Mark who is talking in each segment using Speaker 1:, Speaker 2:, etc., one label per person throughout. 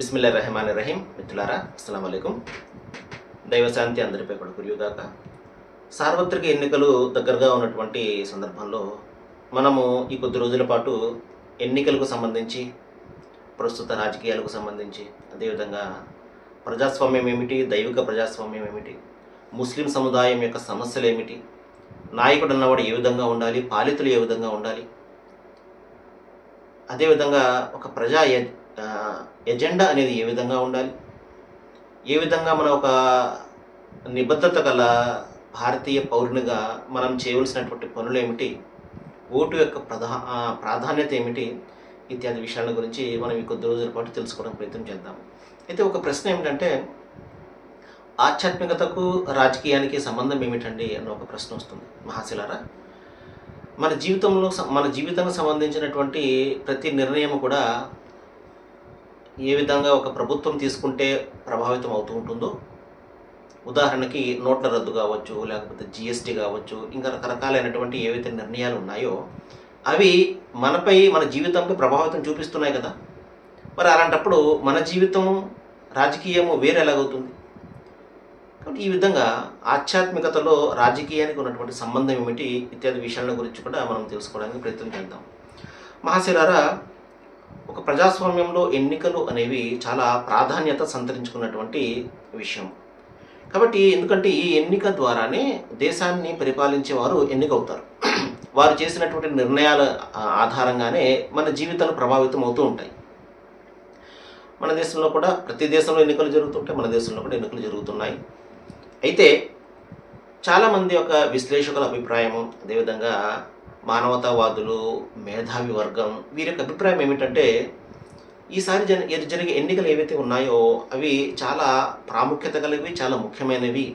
Speaker 1: బిస్మిల్లా రెహమాన్ రహీం మిత్రులారా అస్సలం అయికం దైవశాంతి అందరిపై కూడా సార్వత్రిక ఎన్నికలు దగ్గరగా ఉన్నటువంటి సందర్భంలో మనము ఈ కొద్ది రోజుల పాటు ఎన్నికలకు సంబంధించి ప్రస్తుత రాజకీయాలకు సంబంధించి అదేవిధంగా ప్రజాస్వామ్యం ఏమిటి దైవిక ప్రజాస్వామ్యం ఏమిటి ముస్లిం సముదాయం యొక్క సమస్యలు ఏమిటి నాయకుడు అన్నవాడు ఏ విధంగా ఉండాలి పాలితులు ఏ విధంగా ఉండాలి అదేవిధంగా ఒక ప్రజా ఎజెండా అనేది ఏ విధంగా ఉండాలి? ఏ విధంగా మన ఒక నిబద్ధత గల భారతీయ పౌరునిగా మనం చేయవలసినటువంటి పనులు ఏమిటి? ఓటు యొక్క ప్రధా ప్రాధాన్యత ఏమిటి? ఇత్యాది విషయాల గురించి మనం ఈ కొద్ది రోజుల పాటు తెలుసుకోవడం ప్రయత్నం చేద్దాం. అయితే ఒక ప్రశ్న ఏమిటంటే ఆధ్యాత్మికతకు రాజకీయానికి సంబంధం ఏమిటండి అన్న ఒక ప్రశ్న వస్తుంది. మహాశిలారా మన జీవితంలో స- మన జీవితానికి సంబంధించినటువంటి ప్రతి నిర్ణయం కూడా ఏ విధంగా ఒక ప్రభుత్వం తీసుకుంటే ప్రభావితం అవుతూ ఉంటుందో ఉదాహరణకి నోట్ల రద్దు కావచ్చు లేకపోతే జిఎస్టీ కావచ్చు ఇంకా రకరకాలైనటువంటి ఏవైతే నిర్ణయాలు ఉన్నాయో అవి మనపై మన జీవితంపై ప్రభావితం చూపిస్తున్నాయి కదా. మరి అలాంటప్పుడు మన జీవితం రాజకీయము వేరేలాగవుతుంది? కాబట్టి ఈ విధంగా ఆధ్యాత్మికతలో రాజకీయానికి ఉన్నటువంటి సంబంధం ఏమిటి ఇత్యాది విషయాల గురించి కూడా మనం తెలుసుకోవడానికి ప్రయత్నం చేద్దాం. మహాశిలారా ఒక ప్రజాస్వామ్యంలో ఎన్నికలు అనేవి చాలా ప్రాధాన్యత సంతరించుకున్నటువంటి విషయం. కాబట్టి ఎందుకంటే ఈ ఎన్నిక ద్వారానే దేశాన్ని పరిపాలించే వారు ఎన్నికవుతారు. వారు చేసినటువంటి నిర్ణయాల ఆధారంగానే మన జీవితాలు ప్రభావితం అవుతూ ఉంటాయి. మన దేశంలో కూడా ప్రతి దేశంలో ఎన్నికలు జరుగుతుంటాయి మన దేశంలో కూడా ఎన్నికలు జరుగుతున్నాయి. అయితే చాలామంది యొక్క విశ్లేషకుల అభిప్రాయము అదేవిధంగా మానవతావాదులు మేధావి వర్గం వీరి యొక్క అభిప్రాయం ఏమిటంటే ఈసారి జన జరిగే ఎన్నికలు ఏవైతే ఉన్నాయో అవి చాలా ప్రాముఖ్యత కలివి చాలా ముఖ్యమైనవి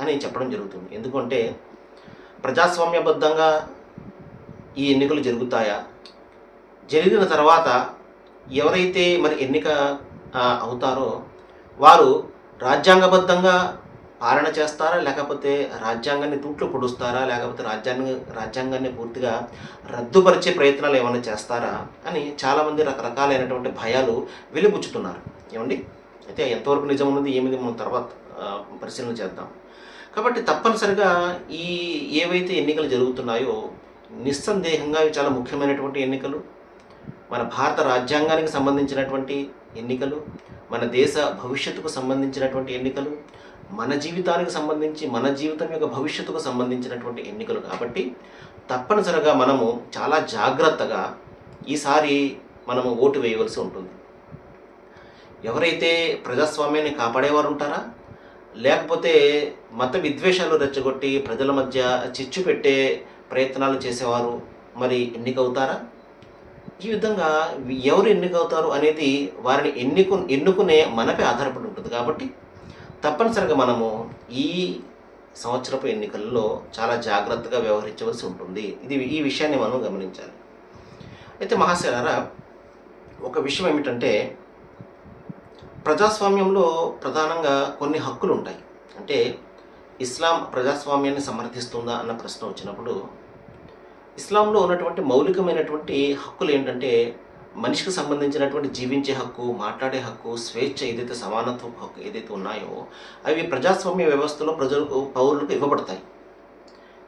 Speaker 1: అని చెప్పడం జరుగుతుంది. ఎందుకంటే ప్రజాస్వామ్యబద్ధంగా ఈ ఎన్నికలు జరుగుతాయా? జరిగిన తర్వాత ఎవరైతే మరి ఎన్నిక అవుతారో వారు రాజ్యాంగబద్ధంగా పాలన చేస్తారా? లేకపోతే రాజ్యాంగాన్ని తూట్లు పొడుస్తారా? లేకపోతే రాజ్యాంగ రాజ్యాంగాన్ని పూర్తిగా రద్దుపరిచే ప్రయత్నాలు ఏమైనా చేస్తారా? అని చాలామంది రకరకాలైనటువంటి భయాలు వెలిబుచ్చుతున్నారు. ఏమండి? అయితే ఎంతవరకు నిజం ఉన్నది ఏమిది మనం తర్వాత పరిశీలన చేద్దాం. కాబట్టి తప్పనిసరిగా ఈ ఏవైతే ఎన్నికలు జరుగుతున్నాయో నిస్సందేహంగా ఇవి చాలా ముఖ్యమైనటువంటి ఎన్నికలు. మన భారత రాజ్యాంగానికి సంబంధించినటువంటి ఎన్నికలు మన దేశ భవిష్యత్తుకు సంబంధించినటువంటి ఎన్నికలు మన జీవితానికి సంబంధించి మన జీవితం యొక్క భవిష్యత్తుకు సంబంధించినటువంటి ఎన్నికలు కాబట్టి తప్పనిసరిగా మనము చాలా జాగ్రత్తగా ఈసారి మనము ఓటు వేయవలసి ఉంటుంది. ఎవరైతే ప్రజాస్వామ్యాన్ని కాపాడేవారు ఉంటారా? లేకపోతే మత విద్వేషాలు రెచ్చగొట్టి ప్రజల మధ్య చిచ్చు పెట్టే ప్రయత్నాలు చేసేవారు మరి ఎన్నికవుతారా? ఈ విధంగా ఎవరు ఎన్నికవుతారు అనేది వారిని ఎన్నుకు ఎన్నుకునే మనపై ఆధారపడి ఉంటుంది కాబట్టి తప్పనిసరిగా మనము ఈ సంవత్సరపు ఎన్నికల్లో చాలా జాగ్రత్తగా వ్యవహరించవలసి ఉంటుంది. ఇది ఈ విషయాన్ని మనం గమనించాలి. అయితే మహాశయారా ఒక విషయం ఏమిటంటే ప్రజాస్వామ్యంలో ప్రధానంగా కొన్ని హక్కులు ఉంటాయి అంటే ఇస్లాం ప్రజాస్వామ్యాన్ని సమర్థిస్తుందా అన్న ప్రశ్న వచ్చినప్పుడు ఇస్లాంలో ఉన్నటువంటి మౌలికమైనటువంటి హక్కులు ఏంటంటే మనిషికి సంబంధించినటువంటి జీవించే హక్కు మాట్లాడే హక్కు స్వేచ్ఛ ఏదైతే సమానత్వ హక్కు ఏదైతే ఉన్నాయో అవి ప్రజాస్వామ్య వ్యవస్థలో ప్రజలకు పౌరులకు ఇవ్వబడతాయి.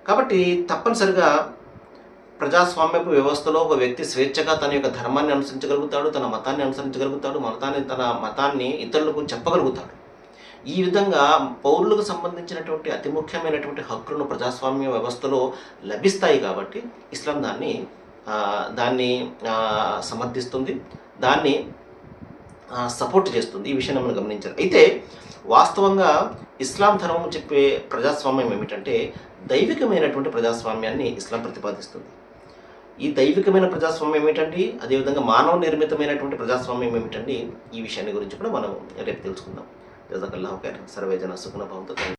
Speaker 1: కాబట్టి తప్పనిసరిగా ప్రజాస్వామ్యపు వ్యవస్థలో ఒక వ్యక్తి స్వేచ్ఛగా తన యొక్క ధర్మాన్ని అనుసరించగలుగుతాడు తన మతాన్ని అనుసరించగలుగుతాడు మతాన్ని తన మతాన్ని ఇతరులకు చెప్పగలుగుతాడు. ఈ విధంగా పౌరులకు సంబంధించినటువంటి అతి ముఖ్యమైనటువంటి హక్కులను ప్రజాస్వామ్య వ్యవస్థలో లభిస్తాయి కాబట్టి ఇస్లాం దాన్ని దాన్ని సమర్థిస్తుంది. దాన్ని సపోర్ట్ చేస్తుంది. ఈ విషయాన్ని మనం గమనించాలి. అయితే వాస్తవంగా ఇస్లాం ధర్మం చెప్పే ప్రజాస్వామ్యం ఏమిటంటే దైవికమైనటువంటి ప్రజాస్వామ్యాన్ని ఇస్లాం ప్రతిపాదిస్తుంది. ఈ దైవికమైన ప్రజాస్వామ్యం ఏమిటండి? అదేవిధంగా మానవ నిర్మితమైనటువంటి ప్రజాస్వామ్యం ఏమిటండి? ఈ విషయాన్ని గురించి కూడా మనం రేపు తెలుసుకుందాం. జజకల్లా ఒక సర్వేజన సుఖన భావంతో.